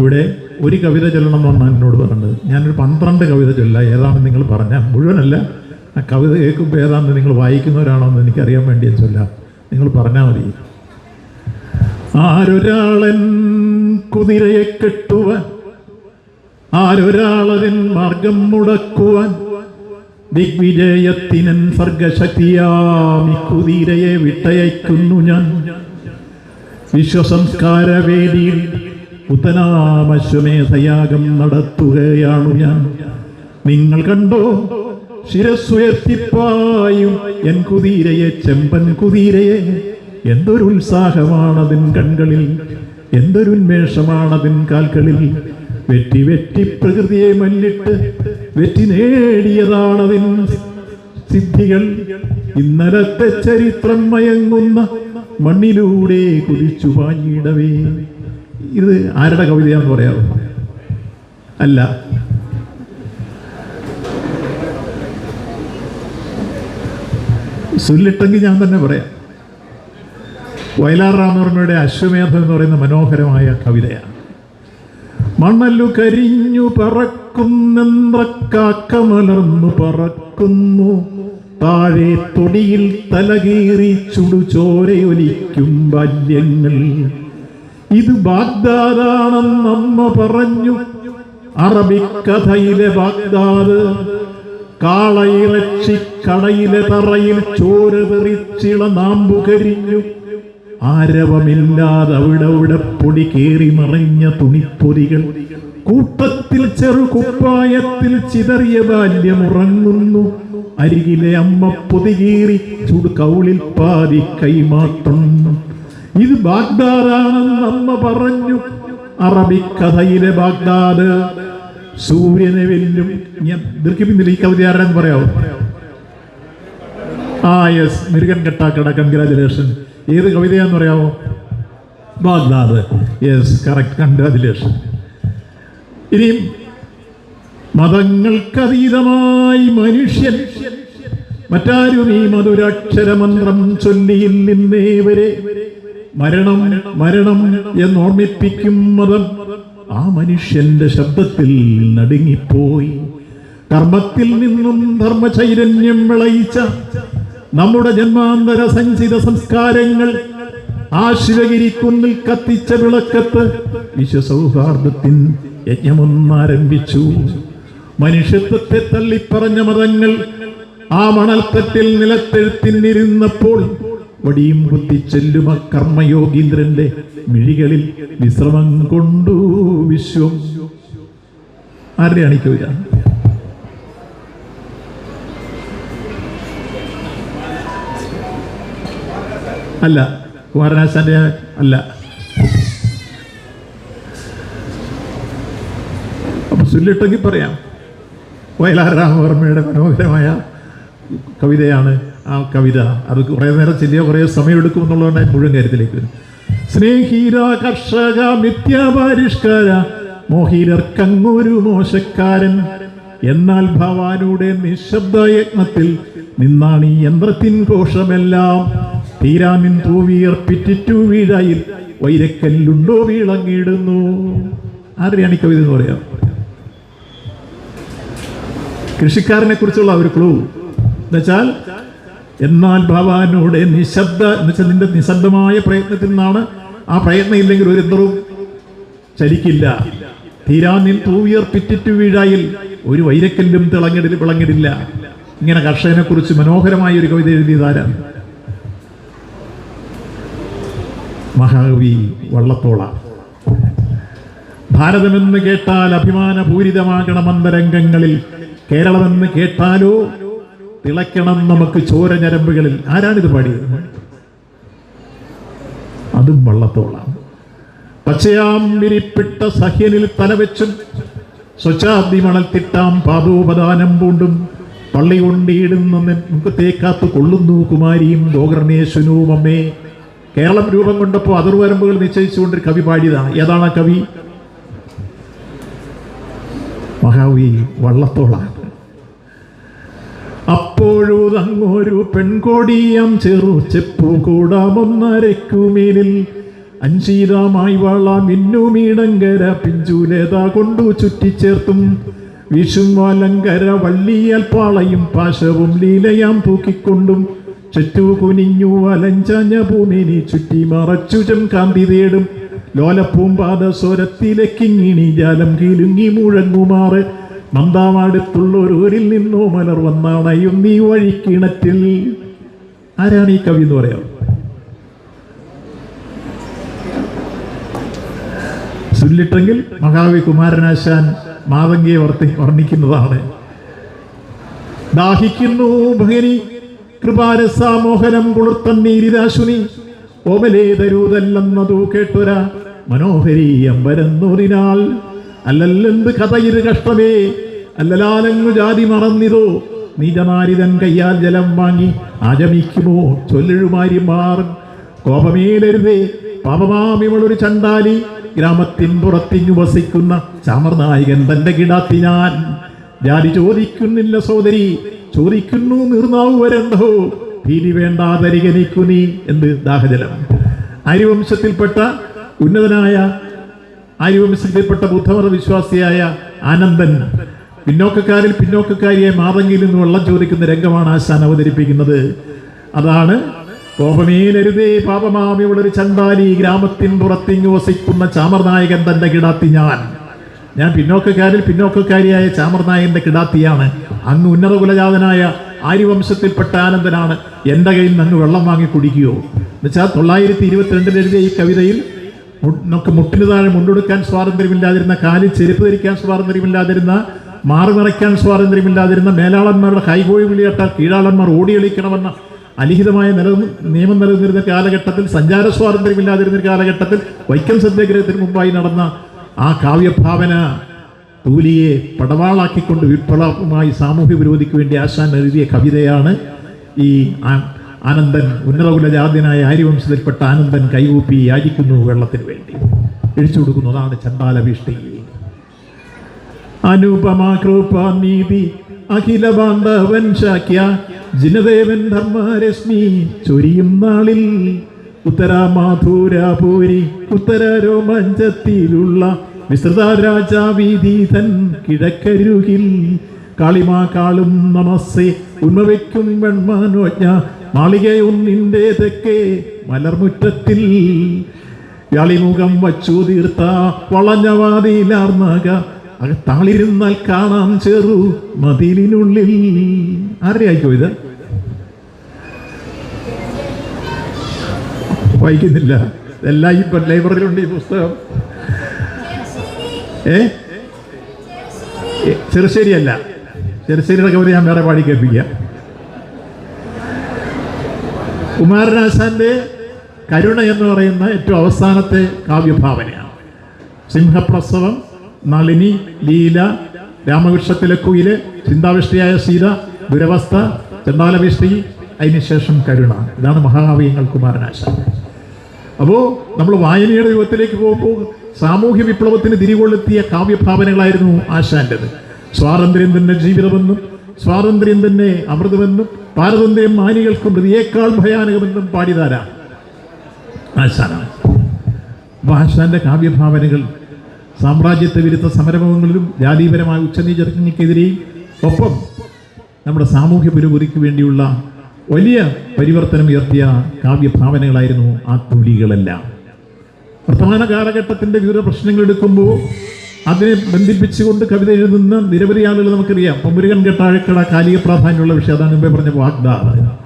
ഇവിടെ ഒരു കവിത ചൊല്ലണം എന്നാണ് എന്നോട് പറഞ്ഞത്. ഞാനൊരു പന്ത്രണ്ട് കവിത ചൊല്ല ഏതാണെന്ന് നിങ്ങൾ പറഞ്ഞാൽ മുഴുവനല്ല. ആ കവിത കേൾക്കുമ്പോൾ ഏതാണെന്ന് നിങ്ങൾ വായിക്കുന്നവരാണോ എന്ന് എനിക്കറിയാൻ വേണ്ടി ചൊല്ലാം. നിങ്ങൾ പറഞ്ഞാൽ മതി. ആരൊരാളൻ കുതിരയെ കെട്ടുവാൻ ആരൊരാളതിൻ മാർഗം മുടക്കുവാൻ ദിഗ്വിജയത്തിനൻ സർഗശക്തിയാമി കുതിരയെ വിട്ടയക്കുന്നു ഞാൻ. വിശ്വസംസ്കാര വേദിയിൽ ഉത്തനാമശ്വമേധയാഗം നടത്തുകയാണു ഞാൻ. നിങ്ങൾ കണ്ടോ? ശിരസ്സുയർത്തിപ്പായും എൻ കുതിരയെ ചെമ്പൻ കുതിരയെ. എന്തൊരു ഉത്സാഹമാണതിൻ കൺകളിൽ എന്തൊരു ഉന്മേഷമാണതിൻ കാൽകളിൽ വെറ്റി വെറ്റി പ്രകൃതിയെ മല്ലിട്ട് വെറ്റി നേടിയതാണതിൻ സിദ്ധികൾ. ഇന്നലത്തെ ചരിത്രം മയങ്ങുന്ന മണ്ണിലൂടെ കുതിച്ചു പാഞ്ഞിടവേ ഇത് ആരുടെ കവിതയാന്ന് പറയാമോ അല്ല. സുല്ലിട്ടെങ്കിൽ ഞാൻ തന്നെ പറയാം. വയലാർ രാമവർമ്മയുടെ അശ്വമേധം എന്ന് പറയുന്ന മനോഹരമായ കവിതയാണ്. മണലു കരിഞ്ഞു പറക്കുന്നു പറക്കുന്നു. താഴെ തൊടിയിൽ തലകീറി ചുടുചോരയൊലിക്കും ബാല്യങ്ങൾ. ഇത് ബാഗ്ദാദാണെന്ന് അമ്മ പറഞ്ഞു. അറബിക്കഥയിലെ ബാഗ്ദാദ് കാളയിറച്ചി കടയിലെ തറയിൽ ചോര തെറിച്ചിള നാമ്പു കരിഞ്ഞു. ആരവമില്ലാതെ അവിടെ അവിടെ പൊടി കേറി നിറഞ്ഞ തുണിപ്പൊരികൾ കൂട്ടത്തിൽ ചെറു കുപ്പായത്തിൽ ചിതറിയ ബാല്യം ഉറങ്ങുന്നു. അരികിലെ അമ്മ പൊതികീറി ചുടു കൗളിൽ പാതി കൈമാത്രം ഇത് ബാഗ്ദാദാണെന്ന് അമ്മ പറഞ്ഞു. അറബിക്കഥയിലെ ബാഗ്ദാദ്. സൂര്യനെ വെല്ലും. ഞാൻ ദീർഘിപ്പിന്നില്ല ഈ കവിത ആരാന്ന് പറയാമോ ആ യെസ്. മിരുകൻ കെട്ടാക്കട കൺഗ്രാജുലേഷൻ. ഏത് കവിതയാന്ന് പറയാമോ ബാഗ്ദാദ്. Yes correct. കൺഗ്രാജുലേഷൻ. ഇനിയും മതങ്ങൾക്കതീതമായി മനുഷ്യൻ മറ്റാരും ഈ മധുരാക്ഷരമന്ത്രം ചൊല്ലിയിൽ വരെ മരണം മരണം എന്ന് എന്നോർമ്മിപ്പിക്കും മതം ആ മനുഷ്യന്റെ ശബ്ദത്തിൽ നടുങ്ങിപ്പോയി. കർമ്മത്തിൽ നിന്നും ധർമ്മചൈതന്യം വിളയിച്ച നമ്മുടെ ജന്മാന്തര സഞ്ചിത സംസ്കാരങ്ങൾ ആ ശിവഗിരിക്കുന്നിൽ കത്തിച്ച വിളക്കത്ത് വിശ്വസൗഹാർദ്ദത്തിൻ യജ്ഞമൊന്നാരംഭിച്ചു. മനുഷ്യത്വത്തെ തള്ളിപ്പറഞ്ഞ മതങ്ങൾ ആ മണൽത്തട്ടിൽ നിലത്തെഴുത്തിനിരുന്നപ്പോൾ വടിയും കുത്തി ചെല്ലുമ കർമ്മയോഗീന്ദ്രന്റെ മിഴികളിൽ വിശ്രമം കൊണ്ടു വിശ്വം. ആരുടെ അണിക്കുക അല്ല കുമാരനാശാന്റെ അല്ല. അപ്പൊ ചൊല്ലിട്ടെങ്കിൽ പറയാം. വയലാർ രാമവർമ്മയുടെ മനോഹരമായ കവിതയാണ് ആ കവിത അത് കുറേ നേരം ചെല്ലിയ കുറേ സമയമെടുക്കും എന്നുള്ളതാണ് മുഴുവൻ കാര്യത്തിലേക്ക് വരും. സ്നേഹീര കർഷക മിഥ്യാപരിഷ്കാര മോഹീരർക്കങ്ങൊരു മോശക്കാരൻ. എന്നാൽ ഭവാനുടെ നിശബ്ദ യജ്ഞത്തിൽ നിന്നാണ് ഈ യന്ത്രത്തിൻ ഘോഷമെല്ലാം. തീരാമിൻ തൂവിയർപ്പിറ്റിറ്റു വീഴയിൽ വൈരക്കല്ലുണ്ടോ വീളങ്ങിടുന്നു ആരെയാണ് ഈ കവിത എന്ന് പറയാം? കൃഷിക്കാരനെ കുറിച്ചുള്ള ഒരു ക്ലൂ എന്നുവെച്ചാൽ എന്നാൽ ഭവാനോടെ നിശബ്ദ എന്നുവെച്ചാൽ നിന്റെ നിശബ്ദമായ പ്രയത്നത്തിൽ നിന്നാണ് ആ പ്രയത്നം ഇല്ലെങ്കിൽ ഒരു എന്തറും ചലിക്കില്ല. തീരാനിൽ തൂവിയർപ്പിറ്റിറ്റു വീഴായിൽ ഒരു വൈരക്കല്ലും തിളങ്ങിടില്ല വിളങ്ങിടില്ല. ഇങ്ങനെ കർഷകനെ കുറിച്ച് മനോഹരമായ ഒരു കവിത എഴുതിയതാരാണ് മഹാകവി വള്ളത്തോള. ഭാരതമെന്ന് കേട്ടാൽ അഭിമാനപൂരിതമാകണമെന്ന രംഗങ്ങളിൽ കേരളമെന്ന് കേട്ടാലോ തിളയ്ക്കണം നമുക്ക് ചോര ഞരമ്പുകളിൽ. ആരാണിത് പാടിയത്? അതും വള്ളത്തോളാണ്. പച്ചയാം വിരിപ്പിട്ട സഹ്യനിൽ തലവെച്ചും മണൽ തിട്ടാം പാദോപദാനം പൂണ്ടും പള്ളി കൊണ്ടിടുന്ന തേക്കാത്ത് കൊള്ളുന്നു കുമാരിയും ഗോകർണേശ്വനവും അമ്മേ. കേരളം രൂപം കൊണ്ടപ്പോൾ അതിർവരമ്പുകൾ നിശ്ചയിച്ചുകൊണ്ട് കവി പാടിയതാണ് ഏതാണ് ആ കവി? മഹാവി വള്ളത്തോളാണ്. അപ്പോഴുതങ്ങൊരു പെൺകോടിയം ചെറു ചെപ്പു കൂടാമൊന്നരക്കുമേലിൽ അഞ്ചീതമായി വാളാം മിന്നുമീടങ്കര പിഞ്ചൂലേതാ കൊണ്ടു ചുറ്റിച്ചേർത്തും. വിഷും വാലങ്കര വള്ളിയാൽ പാളയും പാശവും ലീലയാം തൂക്കിക്കൊണ്ടും ചുറ്റു കുനിഞ്ഞു അലഞ്ചാഞ്ഞ ഭൂമിനി ചുറ്റി മറച്ചുചം കാന്തി തേടും. ലോലപ്പൂമ്പാത സ്വരത്തിലെ കിങ്ങിണി ജാലം കിലുങ്ങി മുഴങ്ങുമാറ്. മന്ദാമടുത്തുള്ളൊരൂരിൽ നിന്നോ മലർ വന്നാണയും നീ വഴിക്കിണറ്റിൽ ആരാണ് ഈ കവി എന്ന് പറയാം? ചൊല്ലിട്ടെങ്കിൽ മഹാവി കുമാരനാശാൻ മാതങ്കിയെ വർത്തി വർണിക്കുന്നതാണ്. ദാഹിക്കുന്നു ഭഗനി കൃപാരസാമോഹനം കുളിർത്തണ്ണീരിരാശുനി ഓമലേ തരൂതല്ലെന്നതു കേട്ടൊരാ മനോഹരി അമ്പരന്നൂറിനാൾ അല്ലല്ലെന്ത് കഥയിര് കഷ്ടമേ. അല്ലലാലങ്ങു ജാതി മറന്നിതോ. നീജനാരിതൻ കയ്യാൽ ജലം വാങ്ങി ആചമിക്കുമോ? മാറും കോപമേലരുതേ. പാപമാമിവളൊരു ചണ്ടാലി. ഗ്രാമത്തിൻ പുറത്തിഞ്ഞു വസിക്കുന്ന ചാമർനായകൻ തന്റെ കിടാത്തി ഞാൻ ജാതി ചോദിക്കുന്നില്ല സോദരി ചോദിക്കുന്നു നിർനാവ് വരണ്ടോ? ഭീതി വേണ്ടാതരികനിക്കുനീ എന്ത് ദാഹജലം. അരിവംശത്തിൽപ്പെട്ട ഉന്നതനായ ആര്യവംശത്തിൽപ്പെട്ട ബുദ്ധമത വിശ്വാസിയായ ആനന്ദൻ. പിന്നോക്കക്കാരിൽ പിന്നോക്കക്കാരിയെ മാതങ്കിയിൽ നിന്ന് വെള്ളം ചോദിക്കുന്ന രംഗമാണ് ആശാൻ അവതരിപ്പിക്കുന്നത്. അതാണ് കോപമേലരുതേ പാപമാമിയുള്ളൊരു ചണ്ടാലി ഗ്രാമത്തിൻ പുറത്തിങ്ങു വസിക്കുന്ന ചാമർനായകൻ തന്റെ കിടാത്തി ഞാൻ. ഞാൻ പിന്നോക്കക്കാരിൽ പിന്നോക്കക്കാരിയായ ചാമർനായകന്റെ കിടാത്തിയാണ്. അങ്ങ് ഉന്നത കുലജാതനായ ആര്യവംശത്തിൽപ്പെട്ട ആനന്ദനാണ്. എന്റെ കയ്യിൽ നിന്ന് അങ്ങ് വെള്ളം വാങ്ങി കുടിക്കുകയോ. എന്നുവെച്ചാൽ തൊള്ളായിരത്തി ഇരുപത്തിരണ്ടിലെഴുതിയ ഈ കവിതയിൽ നമുക്ക് മുട്ടിന് താഴെ മുണ്ടെടുക്കാൻ സ്വാതന്ത്ര്യമില്ലാതിരുന്ന കാലിൽ ചെരുപ്പ് ധരിക്കാൻ സ്വാതന്ത്ര്യമില്ലാതിരുന്ന മാറി മറയ്ക്കാൻ സ്വാതന്ത്ര്യമില്ലാതിരുന്ന മേലാളന്മാരുടെ കൈകോഴി വിളിയേട്ടാൽ കീഴാളന്മാർ ഓടിയളിക്കണമെന്ന അലിഹിതമായ നില നിയമം നിലനിന്നിരുന്ന കാലഘട്ടത്തിൽ സഞ്ചാര സ്വാതന്ത്ര്യമില്ലാതിരുന്ന കാലഘട്ടത്തിൽ വൈക്കം സത്യാഗ്രഹത്തിന് മുമ്പായി നടന്ന ആ കാവ്യഭാവന തൂലിയെ പടവാളാക്കിക്കൊണ്ട് വിപ്ലവമായി സാമൂഹ്യ വിരോധിക്ക് വേണ്ടി ആശാൻ എഴുതിയ കവിതയാണ് ഈ ആനന്ദൻ ഉന്നതകുലജാതനായ ആര്യവംശത്തിൽപ്പെട്ട ആനന്ദൻ കൈകൂപ്പി യാചിക്കുന്നു വെള്ളത്തിന് വേണ്ടി. എഴിച്ചു കൊടുക്കുന്നു അതാണ് ചണ്ടാല ഭീഷ്ടി അനുപമാ കൃപ അഖില ബാന്ധവൻ ശാക്യ ജിനദേവൻ ധർമ്മരശ്മി ചൊരിയും നാളിൽ ഉത്തരാമാധൂരാപൂരി ഉത്തര രോമഞ്ചത്തിലുള്ള വിസ്തൃത രാജാവിധീതൻ തൻ കിഴക്കരുകിൽ. കാളിമാ കാളും നമസ്സേ ഉന്മവയ്ക്കും വെൺമാനോജ്ഞ മാളികയൊന്നിന്റെ തെക്കേ മലർമുറ്റത്തിൽ വ്യാളിമുഖം വച്ചു തീർത്ത വളഞ്ഞവാതിയിലാർന്നക അകത്താളിരുന്നാൽ കാണാം ചെറു മതിലിനുള്ളിൽ. ആരെയായിക്കോ ഇത് വായിക്കുന്നില്ല. എല്ലാം ഇപ്പൊ ലൈബ്രറിയിലുണ്ട് ഈ പുസ്തകം. ഏ? ഏ, ചെറുശ്ശേരിയല്ല. ചെറുശ്ശേരിയുടെ കവിത ഞാൻ വേറെ പാടി കേൾപ്പിക്കാം. കുമാരനാശാന്റെ കരുണ എന്ന് പറയുന്ന ഏറ്റവും അവസാനത്തെ കാവ്യഭാവനയാണ്. സിംഹപ്രസവം നളിനി ലീല രാമകൃഷ്ണത്തിലെ കുയിൽ ചിന്താവിഷ്ടിയായ സീത ദുരവസ്ഥ ചണ്ടാലവിഷ്ടി അതിനുശേഷം കരുണ. ഇതാണ് മഹാകാവ്യങ്ങൾ കുമാരനാശാൻ. അപ്പോൾ നമ്മൾ വായനയുടെ യുഗത്തിലേക്ക് പോകുമ്പോൾ സാമൂഹ്യ വിപ്ലവത്തിന് തിരികൊളുത്തിയ കാവ്യഭാവനകളായിരുന്നു ആശാന്റേത്. സ്വാതന്ത്ര്യം തന്നെ ജീവിതമെന്നും സ്വാതന്ത്ര്യം തന്നെ അമൃതമെന്നും പാരതന്ത്ര്യം മാനികൾക്കും മൃതിയേക്കാൾ ഭയാനകമെന്നും പാടിതാരാ ആശാനാണ് കാവ്യഭാവനകൾ സാമ്രാജ്യത്തെ വിരുദ്ധ സമരഭവങ്ങളിലും ജാതീപരമായ ഉച്ചനീചർക്കെതിരെയും ഒപ്പം നമ്മുടെ സാമൂഹ്യ പുരോഗതിക്ക് വേണ്ടിയുള്ള വലിയ പരിവർത്തനം ഉയർത്തിയ കാവ്യഭാവനകളായിരുന്നു ആ തൂലികളെല്ലാം. വർത്തമാന കാലഘട്ടത്തിന്റെ വിവിധ പ്രശ്നങ്ങൾ എടുക്കുമ്പോൾ അതിനെ ബന്ധിപ്പിച്ചുകൊണ്ട് കവിത എഴുതുന്ന നിരവധി ആളുകൾ നമുക്കറിയാം. പമ്പുരുകൻ കെട്ടാഴക്കട കാലിക പ്രാധാന്യമുള്ള വിഷയം. അതാണ് മുമ്പേ പറഞ്ഞ വാഗ്ദാനം.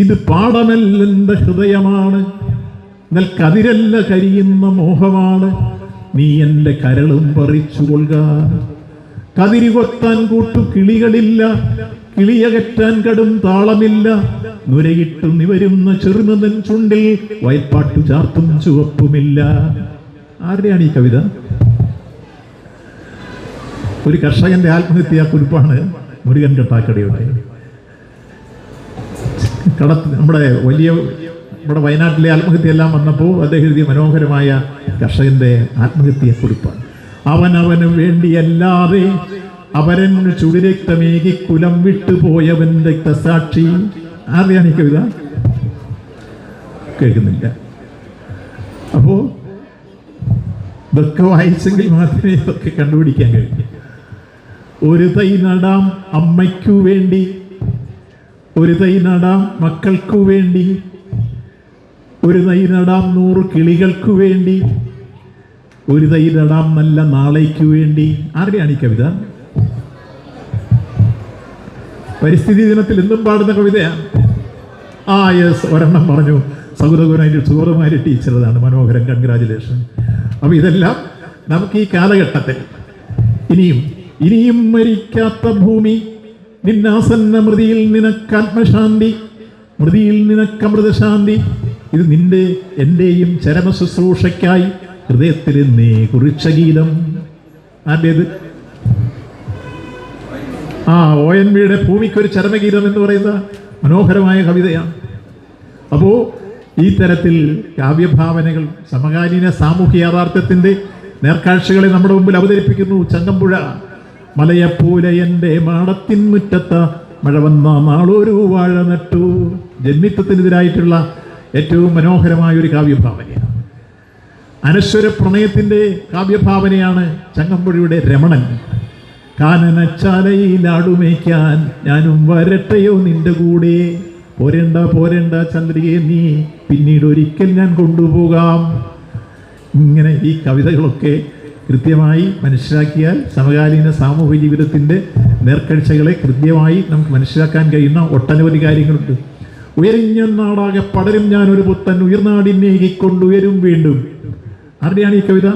ഇത് പാടമല്ലെന്റെ ഹൃദയമാണ്. എന്നാൽ കതിരല്ല കരിയുന്ന മോഹമാണ്. നീ എന്റെ കരളും പറിച്ചുകൊള്ളുക കതിരി കൊത്താൻ കൂട്ടു കിളികളില്ല. കിളിയകറ്റാൻ കടും താളമില്ല. നുരയിട്ടു നിവരുന്ന ചെറുമതൻ ചുണ്ടിൽ വയൽപ്പാട്ടു ചാർത്തും ചുവപ്പുമില്ല. ആരുടെയാണ് ഈ കവിത? ഒരു കർഷകന്റെ ആത്മഹത്യാ കുറിപ്പാണ് മുരുകൻ കെട്ടാക്കടയുടെ കടത്ത് നമ്മുടെ വലിയ നമ്മുടെ വയനാട്ടിലെ ആത്മഹത്യയെല്ലാം വന്നപ്പോൾ അദ്ദേഹം എഴുതിയ മനോഹരമായ കർഷകന്റെ ആത്മഹത്യയെക്കുറിപ്പാണ് അവനവന് വേണ്ടിയല്ലാതെ അവരൻ ചുടിരക്തമേകി കുലം വിട്ടുപോയവൻ രക്തസാക്ഷി ആരെയാണ് ഈ കവിത. കേൾക്കുന്നില്ല. അപ്പോൾ ഇതൊക്കെ വായിച്ചെങ്കിൽ മാത്രമേ ഇതൊക്കെ കണ്ടുപിടിക്കാൻ കഴിയൂ. ഒരു തൈ നടാം അമ്മയ്ക്കു വേണ്ടി. ഒരു തൈ നടാം മക്കൾക്കു വേണ്ടി. ഒരു തൈ നടാം നൂറ് കിളികൾക്കു വേണ്ടി. ഒരു തൈ നടാം നല്ല നാളേക്കു വേണ്ടി. ആരുടെയാണ് ഈ കവിത? പരിസ്ഥിതി ദിനത്തിൽ എന്നും പാടുന്ന കവിതയാണ് ആ യെസ് ഒരെണ്ണം പറഞ്ഞു. സൗഹൃദകുനായി സുഹൃതമാരി ടീച്ചറതാണ് മനോഹരൻ കൺഗ്രാജുലേഷൻ അപ്പോൾ ഇതെല്ലാം നമുക്ക് ഈ കാലഘട്ടത്തിൽ ഇനിയും ഇനിയും മരിക്കാത്ത ഭൂമി നിന്നാസന്ന മൃതിയിൽ നിനക്ക് ആത്മശാന്തി മൃതിയിൽ നിനക്ക് അമൃതശാന്തി. ഇത് നിന്റെ എന്റെയും ചരമ ശുശ്രൂഷയ്ക്കായി ഹൃദയത്തിൽ നീ കുറിച്ച ഗീതം ആരുടേത്? ആ ഒ എൻ വിയുടെ ഭൂമിക്കൊരു ചരമഗീതം എന്ന് പറയുന്ന മനോഹരമായ കവിതയാണ്. അപ്പോൾ ഈ തരത്തിൽ കാവ്യഭാവനകൾ സമകാലീന സാമൂഹ്യ യാഥാർത്ഥ്യത്തിന്റെ നേർക്കാഴ്ചകളെ നമ്മുടെ മുമ്പിൽ അവതരിപ്പിക്കുന്നു ചങ്ങമ്പുഴ. മലയപ്പൂല എന്റെ മാടത്തിൻ മുറ്റത്ത മഴ വന്ന നാളൊരു വാഴ നട്ടു. ജന്മിത്വത്തിനെതിരായിട്ടുള്ള ഏറ്റവും മനോഹരമായ ഒരു കാവ്യഭാവനയാണ്. അനശ്വര പ്രണയത്തിന്റെ കാവ്യഭാവനയാണ് ചങ്ങമ്പുഴയുടെ രമണൻ. കാനനച്ചാലയിൽ ആടുമേക്കാൻ ഞാനും വരട്ടെയോ നിന്റെ കൂടെ? പോരണ്ട പോരണ്ട ചന്ദ്രികയെ നീ പിന്നീട് ഒരിക്കൽ ഞാൻ കൊണ്ടുപോകാം. ഇങ്ങനെ ഈ കവിതകളൊക്കെ കൃത്യമായി മനസ്സിലാക്കിയാൽ സമകാലീന സാമൂഹ്യ ജീവിതത്തിന്റെ നേർക്കാഴ്ചകളെ കൃത്യമായി നമുക്ക് മനസ്സിലാക്കാൻ കഴിയുന്ന ഒട്ടനവധി കാര്യങ്ങളുണ്ട്. ഉയരിഞ്ഞ നാടാകെ പടരും ഞാൻ ഒരു പുത്തൻ ഉയർനാടിനെ കൊണ്ടുയരും വീണ്ടും. ആരുടെയാണ് ഈ കവിത?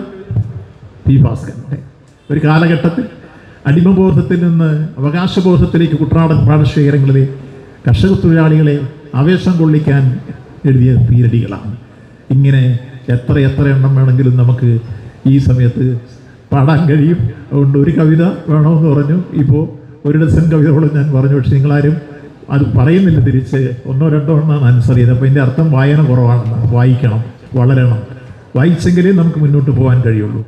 പി ഭാസ്കരന്റെ. ഒരു കാലഘട്ടത്തിൽ അടിമബോധത്തിൽ നിന്ന് അവകാശബോധത്തിലേക്ക് കുട്ടനാടൻ പാടശേഖരങ്ങളിലെ കർഷക തൊഴിലാളികളെ ആവേശം കൊള്ളിക്കാൻ എഴുതിയ തീരടികളാണ് ഇങ്ങനെ എത്ര എത്ര എണ്ണം വേണമെങ്കിലും നമുക്ക് ഈ സമയത്ത് പാടാൻ കഴിയും. അതുകൊണ്ട് ഒരു കവിത വേണമെന്ന് പറഞ്ഞു. ഇപ്പോൾ ഒരു ഡസൻ കവിതകളും ഞാൻ പറഞ്ഞു. പക്ഷെ നിങ്ങളാരും അത് പറയുന്നില്ല തിരിച്ച്. ഒന്നോ രണ്ടോ എണ്ണമാണ് ആൻസർ ചെയ്തത്. അപ്പോൾ ഇതിന്റെ അർത്ഥം വായന കുറവാണെന്ന് വായിക്കണം. വളരണം. വായിച്ചെങ്കിലേ നമുക്ക് മുന്നോട്ട് പോകാൻ കഴിയുള്ളൂ.